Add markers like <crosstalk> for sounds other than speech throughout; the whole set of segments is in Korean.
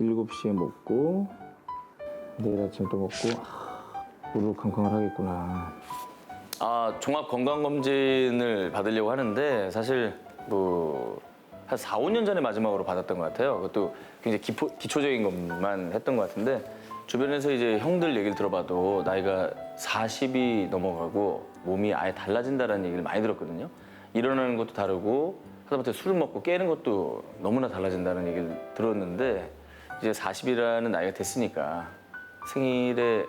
7시에 먹고 내일 아침 또 먹고 아, 캄캄을 하겠구나. 아 종합 건강 검진을 받으려고 하는데 사실 뭐 한 4, 5년 전에 마지막으로 받았던 것 같아요. 그것도 굉장히 기포, 기초적인 것만 했던 것 같은데 주변에서 이제 형들 얘기를 들어봐도 나이가 40이 넘어가고 몸이 아예 달라진다는 얘기를 많이 들었거든요. 일어나는 것도 다르고 하다못해 술을 먹고 깨는 것도 너무나 달라진다는 얘기를 들었는데 이제 40이라는 나이가 됐으니까 생일에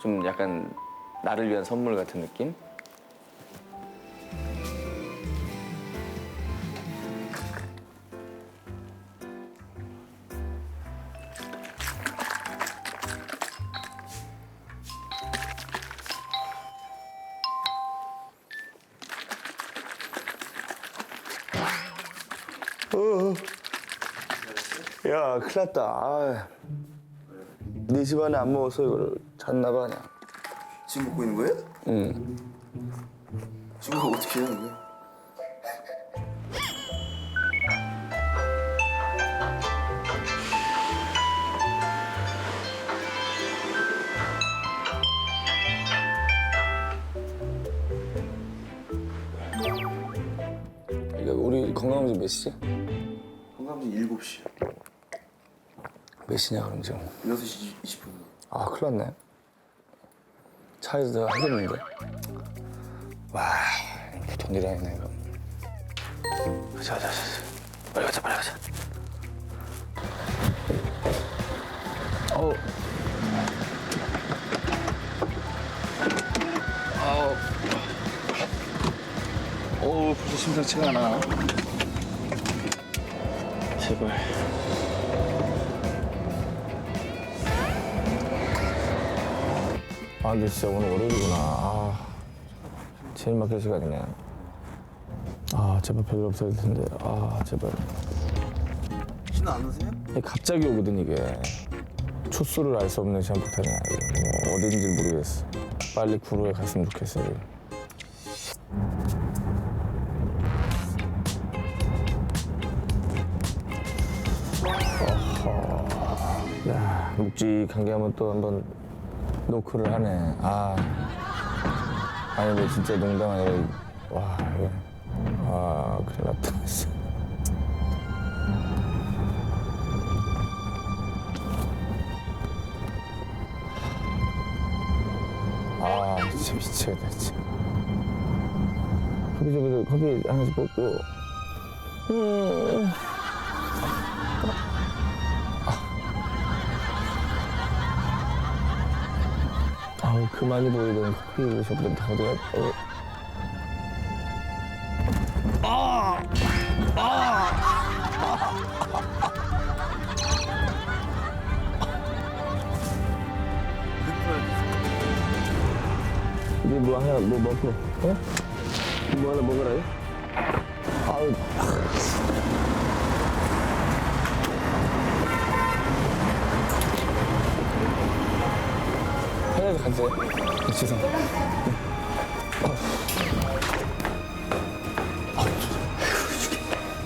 좀 약간 나를 위한 선물 같은 느낌? 야, 큰일 났다. 아, 네 집안에 안 먹어서 이거를 잤나 봐, 그냥. 지금 먹고 있는 거예요? 응. 지금 그거 어떻게 해요, 이거? 이거 우리 건강검진 몇 시지? 건강검진 7시. 몇 시냐, 그럼 지금? 6시 20분. 아, 큰일 났네. 차에서 하겠는데. 와, 보통 일 아니네, 이거. 가자, 가자, 가자. 빨리 가자, 빨리 가자. 어우. 아우. 어우, 벌써 심상치가 않아. 제발. 아, 진짜 오늘 월요일이구나. 아, 제일 막힐 시간이네. 아, 제발 별일 없어야 될 텐데. 아, 제발. 신호 안 오세요? 이게 갑자기 오거든, 이게. 초수를 알 수 없는. 이게 뭐 어딘지 모르겠어. 빨리 구로에 갔으면 좋겠어. 이게. 야, 묵직한 게 하면 또 한번 노크를 하네. 아. 아니, 근데 진짜 농담 아니라, 와, 이거. 아, 큰일 났다. 아, 진짜 미치겠다, 진짜. 커피 좀, 커피 하나씩 뽑고. 음. 아우, 그만이 보이던 커피숍은 다 어디 갔다. 이제 뭐 하나, 뭐 먹고, 어? 뭐 하나 먹으라요? 아우. 편해서 가세요. 죄송.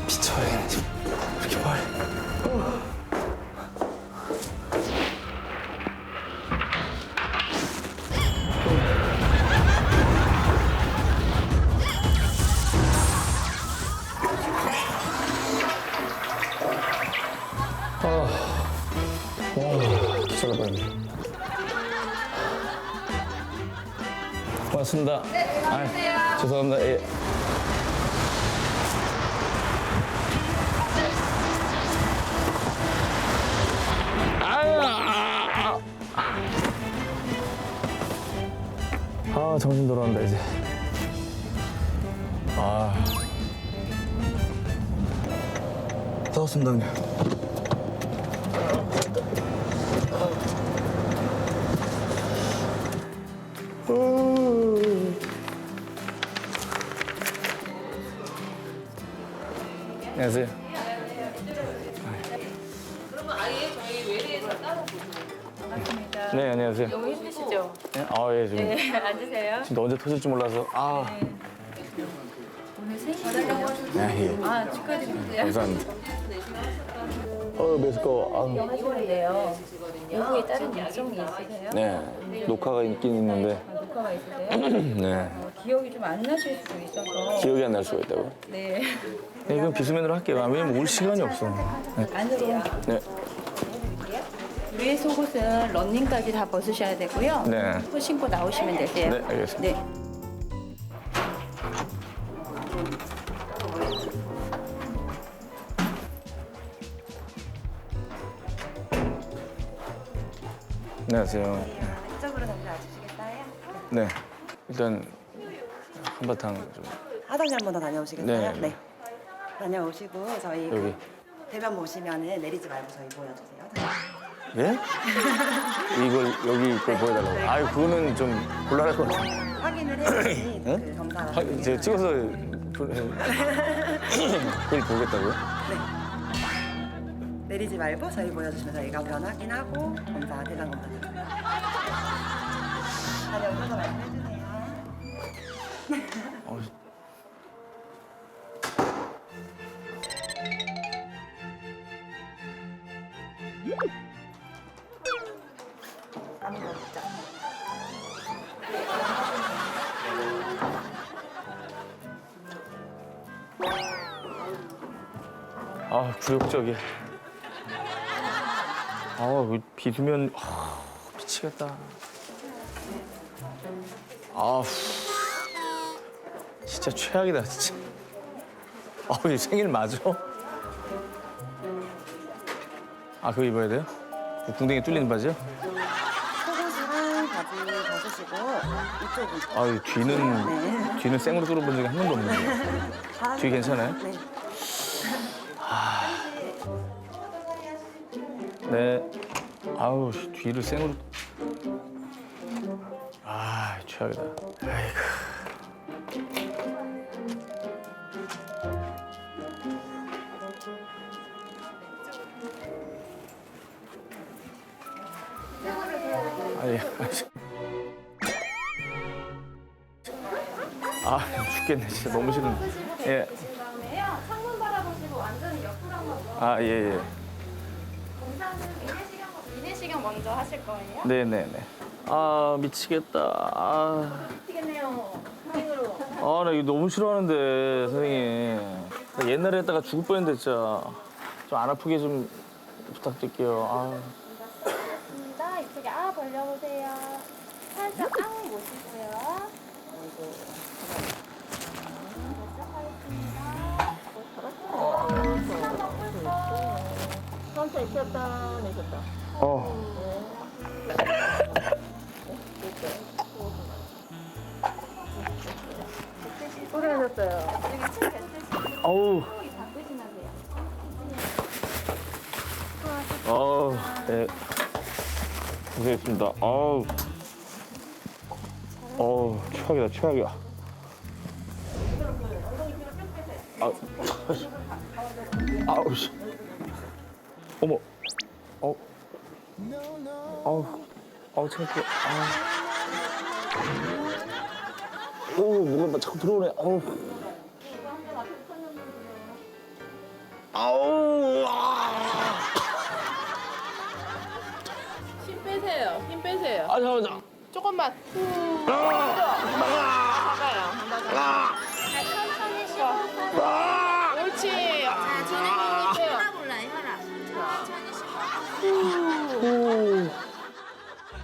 미쳐야겠네, 지금. 이렇게 빨리. 기절할 뻔했네. 고맙습니다. 네, 아, 죄송합니다. 예. 아유, 아, 아. 아, 정신 돌아온다, 이제. 아, 사왔습니다, 형님. 안녕하세요. 그러면 아예 저희 외래에서 따로 보세요. 반갑습니다. 네, 안녕하세요. 너무 힘드시죠? 네, 아, 예, 지금. 네, <laughs> 앉으세요. 진짜 언제 터질지 몰라서. 아, 오늘 생일이에요. 아, 예. 아, 축하드립니다. 감사합니다. 어, 메스꺼워. 아, 이거는데요. 요구에 따른 일정이 있으세요? 네. 녹화가 있긴 있는데, 녹화가 있으세요? <clears throat> 네. 어, 기억이 좀 안 나실 수도 있어서. 기억이 안 날 수가 있다고요? 네. 네, 이건 비스맨으로 할게요. 아, 왜냐면 올 시간이 없어. 네. 안으로 네. 위에 속옷은 런닝까지 다 벗으셔야 되고요. 네. 후 신고 나오시면 되세요. 네, 알겠습니다. 네. 안녕하세요. 이쪽으로 잠깐 와주시겠어요? 네. 일단 한바탕 좀 화장실 한번 더 다녀오시겠어요? 네. 다녀오시고 저희 여기. 대변 보시면은 내리지 말고 저희 보여주세요. 예? 이걸 여기 걸 보여달라고. 아유 그거는 좀 곤란할 것 같아. 확인을 <coughs> 해야지 네? 그 검사를 아, 제가 찍어서 보- 그걸 보겠다고요? 내리지 말고 저희 보여주시면 저희가 변 확인하고 검사 대상 검사 드려요. 다녀오셔서 말씀해주세요. 어, 아 굴욕적이야. 아 비수면 아, 미치겠다. 아 진짜 최악이다 진짜. 아 이게 생일 맞아? 아 그거 입어야 돼요? 그 궁뎅이 뚫리는 바지요? 속옷이랑 바지 벗으시고 이쪽은 아 뒤는 뒤는 생으로 뚫어본 적이 한 번도 없는데. 뒤 괜찮아요? 네. 네. 아우 씨, 뒤를 생으로. 아 최악이다. 아이고. 아예. 아 죽겠네 진짜 너무 싫은데. 예. 다음에요. 창문 바라보시고 완전히 옆으로 한번. 아 예 예. 미내시경 먼저 하실 거예요. 네네네. 아 미치겠다. 아. 미치겠네요. 다행으로. 아, 나 이거 너무 싫어하는데, 선생님. 나 옛날에 했다가 죽을 뻔했는데, 진짜. 좀 안 아프게 좀 부탁드릴게요. 아, 좋습니다. 이쪽에 아 벌려보세요. 살짝 앙 모시고요. 천천히 쉬었다 내셨다. 어. 고생하셨어요. 여기 침 뱉으시고 어우, 속이 다 끄시나세요. 어우, 네. 고생했습니다. 어우. 어우, 최악이다, 최악이야. 아, 아우, 씨. 어머. 어. 아우, 아우, 창피해. 아. 오, 뭐가 막 자꾸 들어오네. 아우. 아우, 아. 힘 빼세요. 힘 빼세요. 아, 잠깐만, 잠깐만. 조금만. 후. 작아요. 천천히 쉬어서. 옳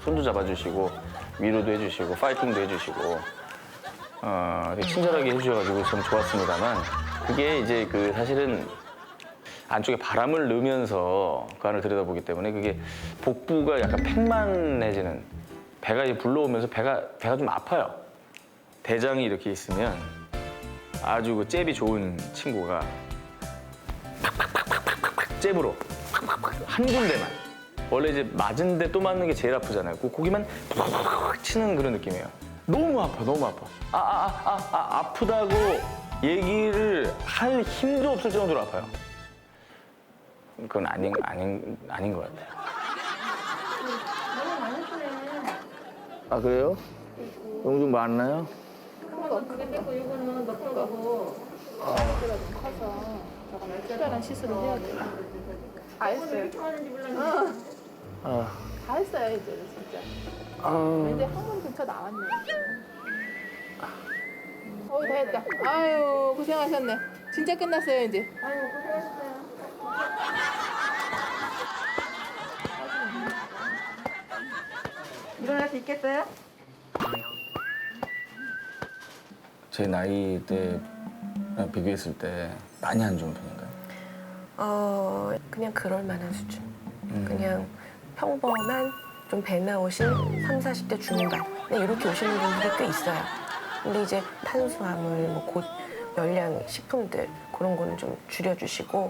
손도 잡아주시고 위로도 해주시고 파이팅도 해주시고 어, 친절하게 해주셔가지고 참 좋았습니다만 그게 이제 그 사실은 안쪽에 바람을 넣으면서 그 안을 들여다보기 때문에 그게 복부가 약간 팽만해지는 배가 이제 불러오면서 배가 배가 좀 아파요. 대장이 이렇게 있으면 아주 그 잽이 좋은 친구가 잽으로 한 군데만 원래 이제 맞은데 또 맞는 게 제일 아프잖아요. 그 고기만 팍팍팍 치는 그런 느낌이에요. 너무 아파, 너무 아파. 아, 아, 아, 아, 아 아프다고 얘기를 할 힘도 없을 정도로 아파요. 그건 아닌 아닌 아닌 것 같아요. 아 그래요? 너무 좀 많나요? 그게 뺐고 이거는 넣고 가고. 가 커서. 특별한 시술을 해야 돼요. 다 했어요. 어. 다 했어요 이제 진짜. 이제 항문 근처 나왔네. 어, 다 했다. 아유 고생하셨네. 진짜 끝났어요 이제. 일어날 수 있겠어요? 제 나이 때 비교했을 때 많이 안 좋은 편인가요? 어 그냥 그럴 만한 수준. 그냥 평범한 좀 배 나 오신 3, 40대 중반 네, 이렇게 오시는 분들이 꽤 있어요. 근데 이제 탄수화물, 뭐 곧 열량 식품들 그런 거는 좀 줄여주시고